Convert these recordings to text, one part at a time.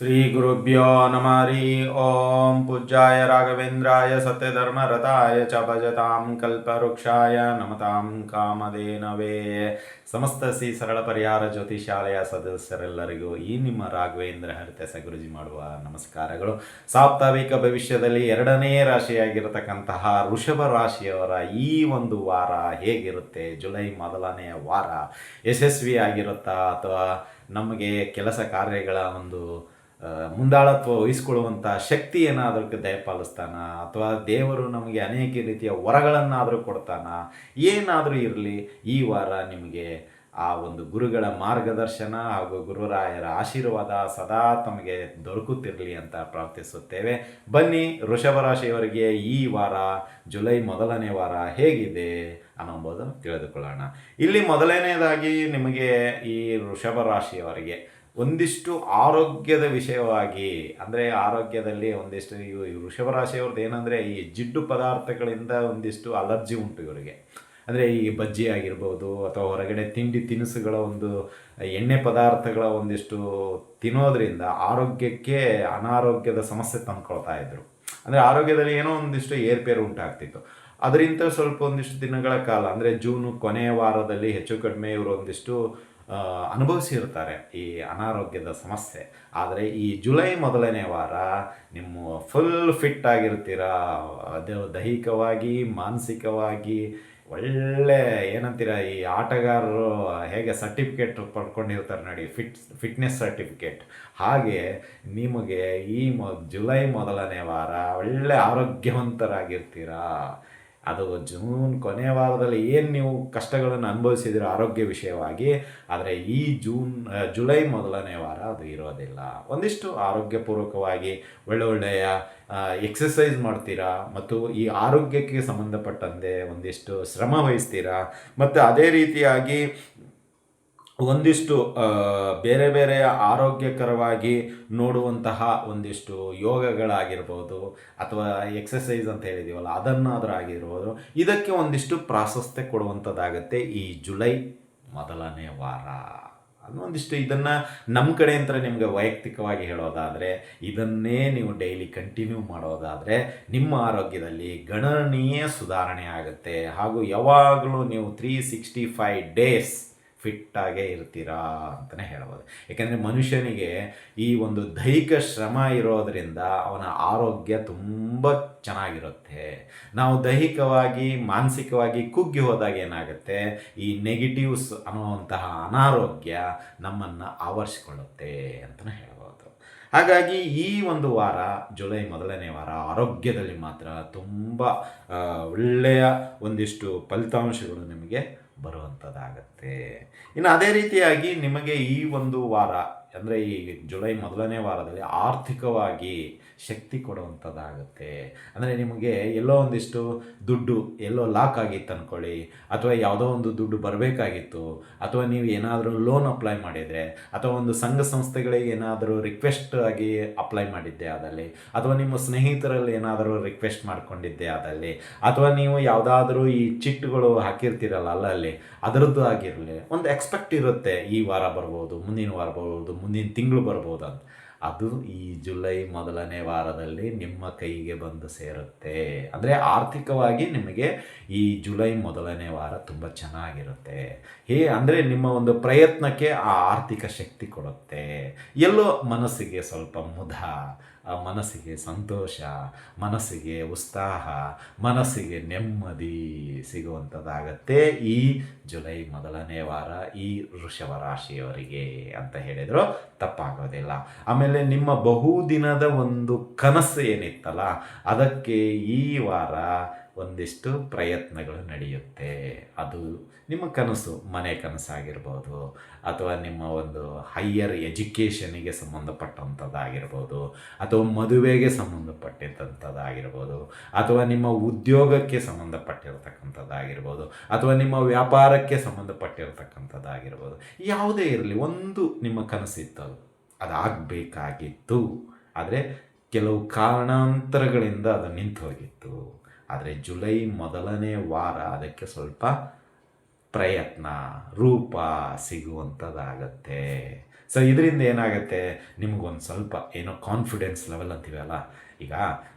ಶ್ರೀ ಗುರುಭ್ಯೋ ನಮಃ ಹರಿ ಓಂ ಪೂಜ್ಯಾಯ ರಾಘವೇಂದ್ರಾಯ ಸತ್ಯಧರ್ಮರತಾಯ ಚ ಭಜತಾಂ ಕಲ್ಪವೃಕ್ಷಾಯ ನಮತಾಂ ಕಾಮಧೇನವೇ ಸಮಸ್ತ ಶ್ರೀ ಸರಳ ಪರಿಹಾರ ಜ್ಯೋತಿಷಾಲಯ ಸದಸ್ಯರೆಲ್ಲರಿಗೂ ಈ ನಿಮ್ಮ ರಾಘವೇಂದ್ರ ಹರಿತಸ ಗುರುಜಿ ಮಾಡುವ ನಮಸ್ಕಾರಗಳು. ಸಾಪ್ತಾವಿಕ ಭವಿಷ್ಯದಲ್ಲಿ ಎರಡನೇ ರಾಶಿಯಾಗಿರತಕ್ಕಂತಹ ಋಷಭ ರಾಶಿಯವರ ಈ ಒಂದು ವಾರ ಹೇಗಿರುತ್ತೆ? ಜುಲೈ ಮೊದಲನೆಯ ವಾರ ಯಶಸ್ವಿಯಾಗಿರುತ್ತಾ ಅಥವಾ ನಮಗೆ ಕೆಲಸ ಕಾರ್ಯಗಳ ಒಂದು ಮುಂದಾಳತ್ವ ವಹಿಸ್ಕೊಳ್ಳುವಂಥ ಶಕ್ತಿ ಏನಾದರೂ ದಯಪಾಲಿಸ್ತಾನ ಅಥವಾ ದೇವರು ನಮಗೆ ಅನೇಕ ರೀತಿಯ ವರಗಳನ್ನಾದರೂ ಕೊಡ್ತಾನ? ಏನಾದರೂ ಇರಲಿ, ಈ ವಾರ ನಿಮಗೆ ಆ ಒಂದು ಗುರುಗಳ ಮಾರ್ಗದರ್ಶನ ಹಾಗೂ ಗುರುರಾಯರ ಆಶೀರ್ವಾದ ಸದಾ ತಮಗೆ ದೊರಕುತ್ತಿರಲಿ ಅಂತ ಪ್ರಾರ್ಥಿಸುತ್ತೇವೆ. ಬನ್ನಿ ಋಷಭ ರಾಶಿಯವರಿಗೆ ಈ ವಾರ, ಜುಲೈ ಮೊದಲನೇ ವಾರ ಹೇಗಿದೆ ಅನ್ನೋಂಬುದನ್ನು ತಿಳಿದುಕೊಳ್ಳೋಣ. ಇಲ್ಲಿ ಮೊದಲನೇದಾಗಿ ನಿಮಗೆ ಈ ವೃಷಭ ರಾಶಿಯವರಿಗೆ ಒಂದಿಷ್ಟು ಆರೋಗ್ಯದ ವಿಷಯವಾಗಿ, ಅಂದರೆ ಆರೋಗ್ಯದಲ್ಲಿ ಒಂದಿಷ್ಟು ಇವು ಈ ವೃಷಭ ರಾಶಿಯವ್ರದ್ದು ಏನಂದರೆ ಈ ಜಿಡ್ಡು ಪದಾರ್ಥಗಳಿಂದ ಒಂದಿಷ್ಟು ಅಲರ್ಜಿ ಉಂಟು ಇವರಿಗೆ. ಅಂದರೆ ಈ ಬಜ್ಜಿ ಆಗಿರ್ಬೋದು ಅಥವಾ ಹೊರಗಡೆ ತಿಂಡಿ ತಿನಿಸುಗಳ ಒಂದು, ಎಣ್ಣೆ ಪದಾರ್ಥಗಳ ಒಂದಿಷ್ಟು ತಿನ್ನೋದ್ರಿಂದ ಆರೋಗ್ಯಕ್ಕೆ ಅನಾರೋಗ್ಯದ ಸಮಸ್ಯೆ ತಂದ್ಕೊಳ್ತಾ ಇದ್ರು. ಅಂದರೆ ಆರೋಗ್ಯದಲ್ಲಿ ಏನೋ ಒಂದಿಷ್ಟು ಏರ್ಪೇರು ಉಂಟಾಗ್ತಿತ್ತು. ಅದರಿಂದ ಸ್ವಲ್ಪ ಒಂದಿಷ್ಟು ದಿನಗಳ ಕಾಲ, ಅಂದರೆ ಜೂನು ಕೊನೆಯ ವಾರದಲ್ಲಿ ಹೆಚ್ಚು ಕಡಿಮೆ ಇವರು ಒಂದಿಷ್ಟು ಅನುಭವಿಸಿರ್ತಾರೆ ಈ ಅನಾರೋಗ್ಯದ ಸಮಸ್ಯೆ. ಆದರೆ ಈ ಜುಲೈ ಮೊದಲನೇ ವಾರ ನಿಮ್ಮ ಫುಲ್ ಫಿಟ್ ಆಗಿರ್ತೀರಾ ಅದು ದೈಹಿಕವಾಗಿ, ಮಾನಸಿಕವಾಗಿ, ಒಳ್ಳೆ ಏನಂತೀರ ಈ ಆಟಗಾರರು ಹೇಗೆ ಸರ್ಟಿಫಿಕೇಟ್ ಪಡ್ಕೊಂಡಿರ್ತಾರೆ ನೋಡಿ ಫಿಟ್ ಫಿಟ್ನೆಸ್ ಸರ್ಟಿಫಿಕೇಟ್ ಹಾಗೆ ನಿಮಗೆ ಈ ಮೊ, ಜುಲೈ ಮೊದಲನೇ ವಾರ ಒಳ್ಳೆ ಆರೋಗ್ಯವಂತರಾಗಿರ್ತೀರಾ? ಅದು ಜೂನ್ ಕೊನೆಯ ವಾರದಲ್ಲಿ ಏನು ನೀವು ಕಷ್ಟಗಳನ್ನು ಅನುಭವಿಸಿದಿರೋ ಆರೋಗ್ಯ ವಿಷಯವಾಗಿ, ಆದರೆ ಈ ಜೂನ್ ಜುಲೈ ಮೊದಲನೇ ವಾರ ಅದು ಇರೋದಿಲ್ಲ. ಒಂದಿಷ್ಟು ಆರೋಗ್ಯಪೂರ್ವಕವಾಗಿ ಒಳ್ಳೆ ಒಳ್ಳೆಯ ಎಕ್ಸಸೈಸ್ ಮಾಡ್ತೀರಾ, ಮತ್ತು ಈ ಆರೋಗ್ಯಕ್ಕೆ ಸಂಬಂಧಪಟ್ಟಂತೆ ಒಂದಿಷ್ಟು ಶ್ರಮ ವಹಿಸ್ತೀರಾ, ಮತ್ತು ಅದೇ ರೀತಿಯಾಗಿ ಒಂದಿಷ್ಟು ಬೇರೆ ಬೇರೆ ಆರೋಗ್ಯಕರವಾಗಿ ನೋಡುವಂತಹ ಒಂದಿಷ್ಟು ಯೋಗಗಳಾಗಿರ್ಬೋದು ಅಥವಾ ಎಕ್ಸಸೈಸ್ ಅಂತ ಹೇಳಿದೀವಲ್ಲ, ಅದನ್ನಾದರೂ ಆಗಿರ್ಬೋದು. ಇದಕ್ಕೆ ಒಂದಿಷ್ಟು ಪ್ರಾಶಸ್ತ್ಯ ಕೊಡುವಂಥದ್ದಾಗತ್ತೆ ಈ ಜುಲೈ ಮೊದಲನೇ ವಾರ. ಒಂದಿಷ್ಟು ಇದನ್ನು ನಮ್ಮ ಕಡೆ ಅಂತ ನಿಮಗೆ ವೈಯಕ್ತಿಕವಾಗಿ ಹೇಳೋದಾದರೆ, ಇದನ್ನೇ ನೀವು ಡೈಲಿ ಕಂಟಿನ್ಯೂ ಮಾಡೋದಾದರೆ ನಿಮ್ಮ ಆರೋಗ್ಯದಲ್ಲಿ ಗಣನೀಯ ಸುಧಾರಣೆ ಆಗುತ್ತೆ. ಹಾಗೂ ಯಾವಾಗಲೂ ನೀವು ತ್ರೀ ಸಿಕ್ಸ್ಟಿ ಫೈವ್ ಡೇಸ್ ಫಿಟ್ಟಾಗೇ ಇರ್ತೀರಾ ಅಂತಲೇ ಹೇಳ್ಬೋದು. ಯಾಕೆಂದರೆ ಮನುಷ್ಯನಿಗೆ ಈ ಒಂದು ದೈಹಿಕ ಶ್ರಮ ಇರೋದರಿಂದ ಅವನ ಆರೋಗ್ಯ ತುಂಬ ಚೆನ್ನಾಗಿರುತ್ತೆ. ನಾವು ದೈಹಿಕವಾಗಿ, ಮಾನಸಿಕವಾಗಿ ಕುಗ್ಗಿ ಹೋದಾಗ ಏನಾಗುತ್ತೆ? ಈ ನೆಗೆಟಿವ್ಸ್ ಅನ್ನುವಂತಹ ಅನಾರೋಗ್ಯ ನಮ್ಮನ್ನು ಆವರಿಸಿಕೊಳ್ಳುತ್ತೆ ಅಂತಲೇ ಹೇಳ್ಬೋದು. ಹಾಗಾಗಿ ಈ ಒಂದು ವಾರ, ಜುಲೈ ಮೊದಲನೇ ವಾರ ಆರೋಗ್ಯದಲ್ಲಿ ಮಾತ್ರ ತುಂಬ ಒಳ್ಳೆಯ ಒಂದಿಷ್ಟು ಫಲಿತಾಂಶಗಳು ನಿಮಗೆ ಬರುವಂಥದ್ದಾಗತ್ತೆ ಇನ್ನು ಅದೇ ರೀತಿಯಾಗಿ ನಿಮಗೆ ಈ ಒಂದು ವಾರ ಅಂದರೆ ಈ ಜುಲೈ ಮೊದಲನೇ ವಾರದಲ್ಲಿ ಆರ್ಥಿಕವಾಗಿ ಶಕ್ತಿ ಕೊಡುವಂಥದ್ದಾಗುತ್ತೆ. ಅಂದರೆ ನಿಮಗೆ ಎಲ್ಲೋ ಒಂದಿಷ್ಟು ದುಡ್ಡು ಎಲ್ಲೋ ಲಾಕ್ ಆಗಿತ್ತು ಅಂದ್ಕೊಳ್ಳಿ ಅಥವಾ ಯಾವುದೋ ಒಂದು ದುಡ್ಡು ಬರಬೇಕಾಗಿತ್ತು, ಅಥವಾ ನೀವು ಏನಾದರೂ ಲೋನ್ ಅಪ್ಲೈ ಮಾಡಿದರೆ, ಅಥವಾ ಒಂದು ಸಂಘ ಸಂಸ್ಥೆಗಳಿಗೆ ಏನಾದರೂ ರಿಕ್ವೆಸ್ಟ್ ಆಗಿ ಅಪ್ಲೈ ಮಾಡಿದ್ದೆ ಆದಲ್ಲಿ, ಅಥವಾ ನಿಮ್ಮ ಸ್ನೇಹಿತರಲ್ಲಿ ಏನಾದರೂ ರಿಕ್ವೆಸ್ಟ್ ಮಾಡ್ಕೊಂಡಿದ್ದೆ ಆದಲ್ಲಿ, ಅಥವಾ ನೀವು ಯಾವುದಾದ್ರೂ ಈ ಚಿಟ್ಟುಗಳು ಹಾಕಿರ್ತೀರಲ್ಲ ಅಲ್ಲಲ್ಲಿ, ಅದರದ್ದು ಆಗಿರಲಿ, ಒಂದು ಎಕ್ಸ್ಪೆಕ್ಟ್ ಇರುತ್ತೆ ಈ ವಾರ ಬರ್ಬೋದು, ಮುಂದಿನ ವಾರ ಬರ್ಬೋದು, ಮುಂದಿನ ತಿಂಗಳು ಬರ್ಬೋದು ಅಂತ. ಅದು ಈ ಜುಲೈ ಮೊದಲನೇ ವಾರದಲ್ಲಿ ನಿಮ್ಮ ಕೈಗೆ ಬಂದು ಸೇರುತ್ತೆ. ಅಂದರೆ ಆರ್ಥಿಕವಾಗಿ ನಿಮಗೆ ಈ ಜುಲೈ ಮೊದಲನೇ ವಾರ ತುಂಬ ಚೆನ್ನಾಗಿರುತ್ತೆ. ಹೇ, ಅಂದರೆ ನಿಮ್ಮ ಒಂದು ಪ್ರಯತ್ನಕ್ಕೆ ಆ ಆರ್ಥಿಕ ಶಕ್ತಿ ಕೊಡುತ್ತೆ. ಎಲ್ಲೋ ಮನಸ್ಸಿಗೆ ಸ್ವಲ್ಪ ಮುದ. ಮನಸ್ಸಿಗೆ ಸಂತೋಷ, ಮನಸ್ಸಿಗೆ ಉತ್ಸಾಹ, ಮನಸ್ಸಿಗೆ ನೆಮ್ಮದಿ ಸಿಗುವಂಥದ್ದಾಗತ್ತೆ ಈ ಜುಲೈ ಮೊದಲನೇ ವಾರ, ಈ ವೃಷಭ ರಾಶಿಯವರಿಗೆ ಅಂತ ಹೇಳಿದರು. ತಪ್ಪಾಗೋದಿಲ್ಲ. ಆಮೇಲೆ ನಿಮ್ಮ ಬಹುದಿನದ ಒಂದು ಕನಸು ಏನಿತ್ತಲ್ಲ, ಅದಕ್ಕೆ ಈ ವಾರ ಒಂದಿಷ್ಟು ಪ್ರಯತ್ನಗಳು ನಡೆಯುತ್ತೆ. ಅದು ನಿಮ್ಮ ಕನಸು, ಮನೆ ಕನಸಾಗಿರ್ಬೋದು, ಅಥವಾ ನಿಮ್ಮ ಒಂದು ಹೈಯರ್ ಎಜುಕೇಷನಿಗೆ ಸಂಬಂಧಪಟ್ಟಂಥದ್ದಾಗಿರ್ಬೋದು, ಅಥವಾ ಮದುವೆಗೆ ಸಂಬಂಧಪಟ್ಟಿದ್ದಂಥದ್ದಾಗಿರ್ಬೋದು, ಅಥವಾ ನಿಮ್ಮ ಉದ್ಯೋಗಕ್ಕೆ ಸಂಬಂಧಪಟ್ಟಿರ್ತಕ್ಕಂಥದ್ದಾಗಿರ್ಬೋದು, ಅಥವಾ ನಿಮ್ಮ ವ್ಯಾಪಾರಕ್ಕೆ ಸಂಬಂಧಪಟ್ಟಿರ್ತಕ್ಕಂಥದ್ದಾಗಿರ್ಬೋದು, ಯಾವುದೇ ಇರಲಿ, ಒಂದು ನಿಮ್ಮ ಕನಸಿತ್ತು ಅದು. ಅದಾಗಬೇಕಾಗಿತ್ತು. ಆದರೆ ಕೆಲವು ಕಾರಣಾಂತರಗಳಿಂದ ಅದು ನಿಂತು ಹೋಗಿತ್ತು ಆದರೆ ಜುಲೈ ಮೊದಲನೇ ವಾರ ಅದಕ್ಕೆ ಸ್ವಲ್ಪ ಪ್ರಯತ್ನ, ರೂಪ ಸಿಗುವಂಥದ್ದಾಗತ್ತೆ ಸೊ ಇದರಿಂದ ಏನಾಗುತ್ತೆ? ನಿಮಗೊಂದು ಸ್ವಲ್ಪ ಏನೋ ಕಾನ್ಫಿಡೆನ್ಸ್ ಲೆವೆಲ್ ಅಂತೀವಲ್ಲ? ಈಗ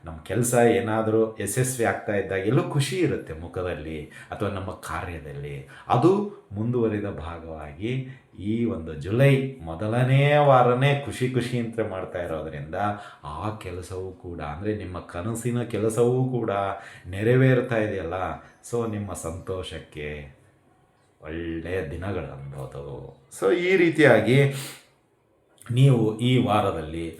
ನಮ್ಮ ಕೆಲಸ ಏನಾದರೂ ಯಶಸ್ವಿ ಆಗ್ತಾ ಇದ್ದಾಗ ಎಲ್ಲೋ ಖುಷಿ ಇರುತ್ತೆ ಮುಖದಲ್ಲಿ ಅಥವಾ ನಮ್ಮ ಕಾರ್ಯದಲ್ಲಿ. ಅದು ಮುಂದುವರಿದ ಭಾಗವಾಗಿ ಈ ಒಂದು ಜುಲೈ ಮೊದಲನೇ ವಾರನೇ ಖುಷಿ ಖುಷಿ ಅಂತ ಮಾಡ್ತಾ ಇರೋದರಿಂದ ಆ ಕೆಲಸವೂ ಕೂಡ ಅಂದರೆ ನಿಮ್ಮ ಕನಸಿನ ಕೆಲಸವೂ ಕೂಡ ನೆರವೇರ್ತಾ ಇದೆಯಲ್ಲ. ಸೊ ನಿಮ್ಮ ಸಂತೋಷಕ್ಕೆ ಒಳ್ಳೆಯ ದಿನಗಳು ಸೊ ಈ ರೀತಿಯಾಗಿ ನೀವು ಈ ವಾರದಲ್ಲಿ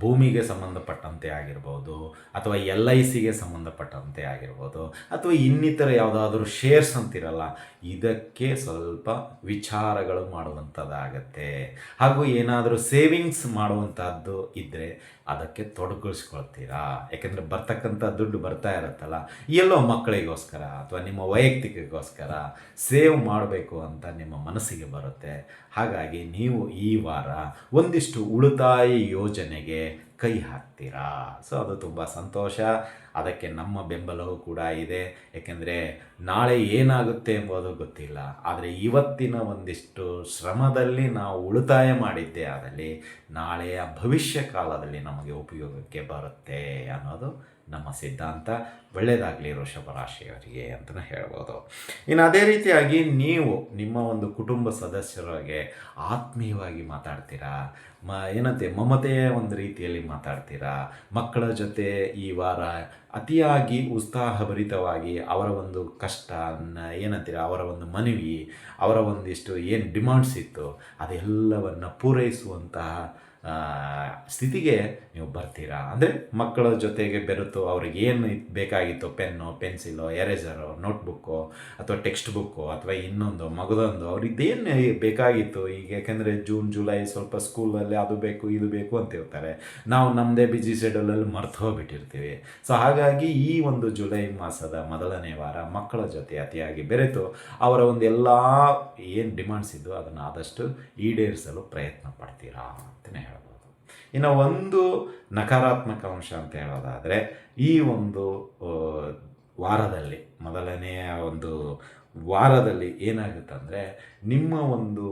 ಭೂಮಿಗೆ ಸಂಬಂಧಪಟ್ಟಂತೆ ಆಗಿರ್ಬೋದು, ಅಥವಾ ಎಲ್ ಐ ಸಿಗೆ ಸಂಬಂಧಪಟ್ಟಂತೆ ಆಗಿರ್ಬೋದು, ಅಥವಾ ಇನ್ನಿತರ ಯಾವುದಾದ್ರೂ ಶೇರ್ಸ್ ಅಂತಿರಲ್ಲ, ಇದಕ್ಕೆ ಸ್ವಲ್ಪ ವಿಚಾರಗಳು ಮಾಡುವಂಥದ್ದಾಗತ್ತೆ. ಹಾಗೂ ಏನಾದರೂ ಸೇವಿಂಗ್ಸ್ ಮಾಡುವಂಥದ್ದು ಇದ್ದರೆ ಅದಕ್ಕೆ ತೊಡಗಿಸ್ಕೊಳ್ತೀರಾ ಯಾಕೆಂದರೆ ಬರ್ತಕ್ಕಂಥ ದುಡ್ಡು ಬರ್ತಾ ಇರುತ್ತಲ್ಲ ಎಲ್ಲೋ ಮಕ್ಕಳಿಗೋಸ್ಕರ ಅಥವಾ ನಿಮ್ಮ ವೈಯಕ್ತಿಕಗೋಸ್ಕರ ಸೇವ್ ಮಾಡಬೇಕು ಅಂತ ನಿಮ್ಮ ಮನಸ್ಸಿಗೆ ಬರುತ್ತೆ. ಹಾಗಾಗಿ ನೀವು ಈ ವಾರ ಒಂದಿಷ್ಟು ಉಳಿತಾಯ ಯೋಜನೆಗೆ ಕೈ ಹಾಕ್ತೀರಾ? ಸೊ ಅದು ತುಂಬ ಸಂತೋಷ. ಅದಕ್ಕೆ ನಮ್ಮ ಬೆಂಬಲವೂ ಕೂಡ ಇದೆ. ಏಕೆಂದರೆ ನಾಳೆ ಏನಾಗುತ್ತೆ ಎಂಬುದು ಗೊತ್ತಿಲ್ಲ. ಆದರೆ ಇವತ್ತಿನ ಒಂದಿಷ್ಟು ಶ್ರಮದಲ್ಲಿ ನಾವು ಉಳಿತಾಯ ಮಾಡಿದ್ದೇ ಆದಲ್ಲಿ ನಾಳೆಯ ಭವಿಷ್ಯ ಕಾಲದಲ್ಲಿ ನಮಗೆ ಉಪಯೋಗಕ್ಕೆ ಬರುತ್ತೆ ಅನ್ನೋದು ನಮ್ಮ ಸಿದ್ಧಾಂತ. ಒಳ್ಳೆಯದಾಗಲಿ ರಾಶಿಯವರಿಗೆ ಅಂತಲೇ ಹೇಳ್ಬೋದು. ಇನ್ನು ಅದೇ ರೀತಿಯಾಗಿ ನೀವು ನಿಮ್ಮ ಒಂದು ಕುಟುಂಬ ಸದಸ್ಯರಿಗೆ ಆತ್ಮೀಯವಾಗಿ ಮಾತಾಡ್ತೀರಾ? ಮ ಏನಂತೆ ಮಮತೆಯ ಒಂದು ರೀತಿಯಲ್ಲಿ ಮಾತಾಡ್ತೀರಾ? ಮಕ್ಕಳ ಜೊತೆ ಈ ವಾರ ಅತಿಯಾಗಿ ಉತ್ಸಾಹಭರಿತವಾಗಿ ಅವರ ಒಂದು ಕಷ್ಟ ಏನಂತೀರ, ಅವರ ಒಂದು ಮನವಿ, ಅವರ ಒಂದಿಷ್ಟು ಏನು ಡಿಮಾಂಡ್ಸ್ ಇತ್ತು, ಅದೆಲ್ಲವನ್ನು ಪೂರೈಸುವಂತಹ ಸ್ಥಿತಿಗೆ ನೀವು ಬರ್ತೀರಾ? ಅಂದರೆ ಮಕ್ಕಳ ಜೊತೆಗೆ ಬೆರೆತು ಅವ್ರಿಗೆ ಏನು ಬೇಕಾಗಿತ್ತು? ಪೆನ್ನು, ಪೆನ್ಸಿಲು, ಎರೇಸರು, ನೋಟ್ಬುಕ್ಕು ಅಥವಾ ಟೆಕ್ಸ್ಟ್ ಬುಕ್ಕು ಅಥವಾ ಇನ್ನೊಂದು, ಮಗದೊಂದು, ಅವ್ರಿದ್ದೇನು ಬೇಕಾಗಿತ್ತು? ಈಗ ಯಾಕೆಂದರೆ ಜೂನ್, ಜುಲೈ ಸ್ವಲ್ಪ ಸ್ಕೂಲಲ್ಲಿ ಅದು ಬೇಕು, ಇದು ಬೇಕು ಅಂತ ಇರ್ತಾರೆ ನಾವು ನಮ್ಮದೇ ಬಿಜಿ ಶೆಡ್ಯೂಲಲ್ಲಿ ಮರ್ತು ಹೋಗ್ಬಿಟ್ಟಿರ್ತೀವಿ. ಸೊ ಹಾಗಾಗಿ ಈ ಒಂದು ಜುಲೈ ಮಾಸದ ಮೊದಲನೇ ವಾರ ಮಕ್ಕಳ ಜೊತೆ ಅತಿಯಾಗಿ ಬೆರೆತು ಅವರ ಒಂದು ಎಲ್ಲ ಏನು ಡಿಮಾಂಡ್ಸ್ ಇದ್ದು ಅದನ್ನು ಆದಷ್ಟು ಈಡೇರಿಸಲು ಪ್ರಯತ್ನ ಪಡ್ತೀರಾ ಅಂತಲೇ ಇನ್ನು ಒಂದು ನಕಾರಾತ್ಮಕ ಅಂಶ ಅಂತ ಹೇಳೋದಾದರೆ, ಈ ಒಂದು ವಾರದಲ್ಲಿ, ಮೊದಲನೆಯ ಒಂದು ವಾರದಲ್ಲಿ ಏನಾಗುತ್ತಂದರೆ, ನಿಮ್ಮ ಒಂದು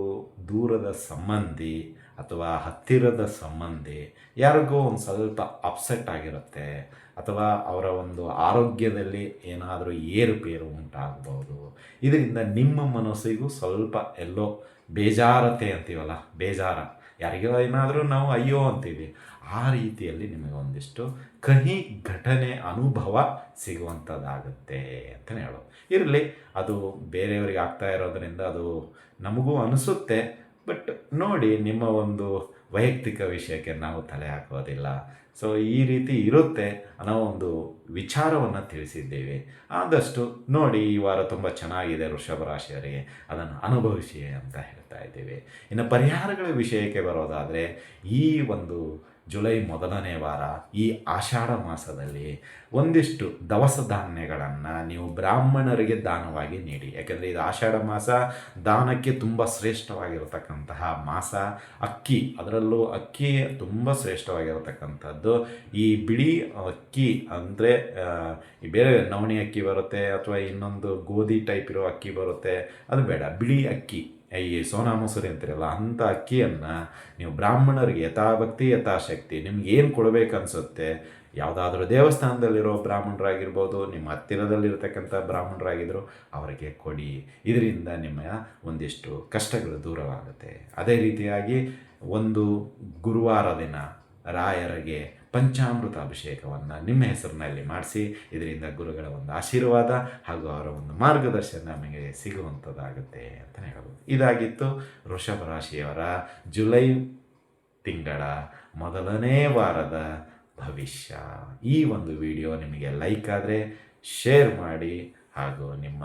ದೂರದ ಸಂಬಂಧಿ ಅಥವಾ ಹತ್ತಿರದ ಸಂಬಂಧಿ ಯಾರಿಗೋ ಒಂದು ಸ್ವಲ್ಪ ಅಪ್ಸೆಟ್ ಆಗಿರುತ್ತೆ, ಅಥವಾ ಅವರ ಒಂದು ಆರೋಗ್ಯದಲ್ಲಿ ಏನಾದರೂ ಏರುಪೇರು ಉಂಟಾಗಬಹುದು ಇದರಿಂದ ನಿಮ್ಮ ಮನಸ್ಸಿಗೂ ಸ್ವಲ್ಪ ಎಲ್ಲೋ ಬೇಜಾರತೆ ಅಂತೀವಲ್ಲ, ಬೇಜಾರ. ಯಾರಿಗೋ ಏನಾದರೂ ನಾವು ಅಯ್ಯೋ ಅಂತೀವಿ. ಆ ರೀತಿಯಲ್ಲಿ ನಿಮಗೆ ಒಂದಿಷ್ಟು ಕಹಿ ಘಟನೆ ಅನುಭವ ಸಿಗುವಂಥದ್ದಾಗುತ್ತೆ ಅಂತಲೇ ಹೇಳೋ ಇರಲಿ, ಅದು ಬೇರೆಯವರಿಗೆ ಆಗ್ತಾ ಇರೋದರಿಂದ ಅದು ನಮಗೂ ಅನಿಸುತ್ತೆ. ಬಟ್ ನೋಡಿ, ನಿಮ್ಮ ಒಂದು ವೈಯಕ್ತಿಕ ವಿಷಯಕ್ಕೆ ನಾವು ತಲೆ ಹಾಕೋದಿಲ್ಲ. ಸೊ ಈ ರೀತಿ ಇರುತ್ತೆ ಅನ್ನೋ ಒಂದು ವಿಚಾರವನ್ನು ತಿಳಿಸಿದ್ದೇವೆ. ಆದಷ್ಟು ನೋಡಿ ಈ ವಾರ ತುಂಬ ಚೆನ್ನಾಗಿದೆ ವೃಷಭ ರಾಶಿಯವರಿಗೆ ಅದನ್ನು ಅನುಭವಿಸಿ ಅಂತ ಹೇಳ್ತಾ ಇದ್ದೇವೆ. ಇನ್ನು ಪರಿಹಾರಗಳ ವಿಷಯಕ್ಕೆ ಬರೋದಾದರೆ ಈ ಒಂದು ಜುಲೈ ಮೊದಲನೇ ವಾರ ಈ ಆಷಾಢ ಮಾಸದಲ್ಲಿ ಒಂದಿಷ್ಟು ದವಸ ಧಾನ್ಯಗಳನ್ನು ನೀವು ಬ್ರಾಹ್ಮಣರಿಗೆ ದಾನವಾಗಿ ನೀಡಿ. ಯಾಕೆಂದರೆ ಇದು ಆಷಾಢ ಮಾಸ ದಾನಕ್ಕೆ ತುಂಬ ಶ್ರೇಷ್ಠವಾಗಿರತಕ್ಕಂತಹ ಮಾಸ. ಅಕ್ಕಿ, ಅದರಲ್ಲೂ ಅಕ್ಕಿ ತುಂಬ ಶ್ರೇಷ್ಠವಾಗಿರತಕ್ಕಂಥದ್ದು. ಈ ಬಿಳಿ ಅಕ್ಕಿ ಅಂದರೆ ಬೇರೆ ನವಣಿ ಅಕ್ಕಿ ಬರುತ್ತೆ ಅಥವಾ ಇನ್ನೊಂದು ಗೋಧಿ ಟೈಪ್ ಇರೋ ಅಕ್ಕಿ ಬರುತ್ತೆ. ಅದು ಬೇಡ, ಬಿಳಿ ಅಕ್ಕಿ. ಈ ಸೋನಾ ಅಂತೀರಲ್ಲ ಅಂಥ ಅಕ್ಕಿಯನ್ನು ನೀವು ಬ್ರಾಹ್ಮಣರಿಗೆ ಯಥಾಭಕ್ತಿ ಯಥಾಶಕ್ತಿ ನಿಮ್ಗೆ ಏನು ಕೊಡಬೇಕನ್ಸುತ್ತೆ ಯಾವುದಾದ್ರೂ ದೇವಸ್ಥಾನದಲ್ಲಿರೋ ಬ್ರಾಹ್ಮಣರಾಗಿರ್ಬೋದು ನಿಮ್ಮ ಹತ್ತಿರದಲ್ಲಿರ್ತಕ್ಕಂಥ ಬ್ರಾಹ್ಮಣರಾಗಿದ್ದರು ಅವರಿಗೆ ಕೊಡಿ ಇದರಿಂದ ನಿಮ್ಮ ಒಂದಿಷ್ಟು ಕಷ್ಟಗಳು ದೂರವಾಗುತ್ತೆ ಅದೇ ರೀತಿಯಾಗಿ ಒಂದು ಗುರುವಾರ ದಿನ ರಾಯರಿಗೆ ಪಂಚಾಮೃತ ಅಭಿಷೇಕವನ್ನು ನಿಮ್ಮ ಹೆಸರಿನಲ್ಲಿ ಮಾಡಿಸಿ, ಇದರಿಂದ ಗುರುಗಳ ಒಂದು ಆಶೀರ್ವಾದ ಹಾಗೂ ಅವರ ಒಂದು ಮಾರ್ಗದರ್ಶನ ನಮಗೆ ಸಿಗುವಂಥದ್ದಾಗುತ್ತೆ ಅಂತಲೇ ಹೇಳ್ಬೋದು. ಇದಾಗಿತ್ತು ವೃಷಭ ರಾಶಿಯವರ ಜುಲೈ ತಿಂಗಳ ಮೊದಲನೇ ವಾರದ ಭವಿಷ್ಯ. ಈ ಒಂದು ವಿಡಿಯೋ ನಿಮಗೆ ಲೈಕ್ ಆದರೆ, ಶೇರ್ ಮಾಡಿ ಹಾಗೂ ನಿಮ್ಮ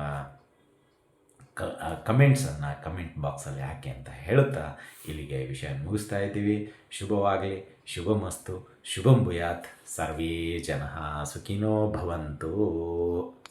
ಕ ಕಮೆಂಟ್ಸನ್ನು ಕಮೆಂಟ್ ಬಾಕ್ಸಲ್ಲಿ ಹಾಕಿ ಅಂತ ಹೇಳುತ್ತಾ ಇಲ್ಲಿಗೆ ವಿಷಯ ಮುಗಿಸ್ತಾ ಇದ್ದೀವಿ. ಶುಭವಾಗಲಿ, ಶುಭಮಸ್ತು, ಶುಭಂ ಭೂಯಾತ್. ಸರ್ವೇ ಜನ ಸುಖಿನೋ ಭವಂತು.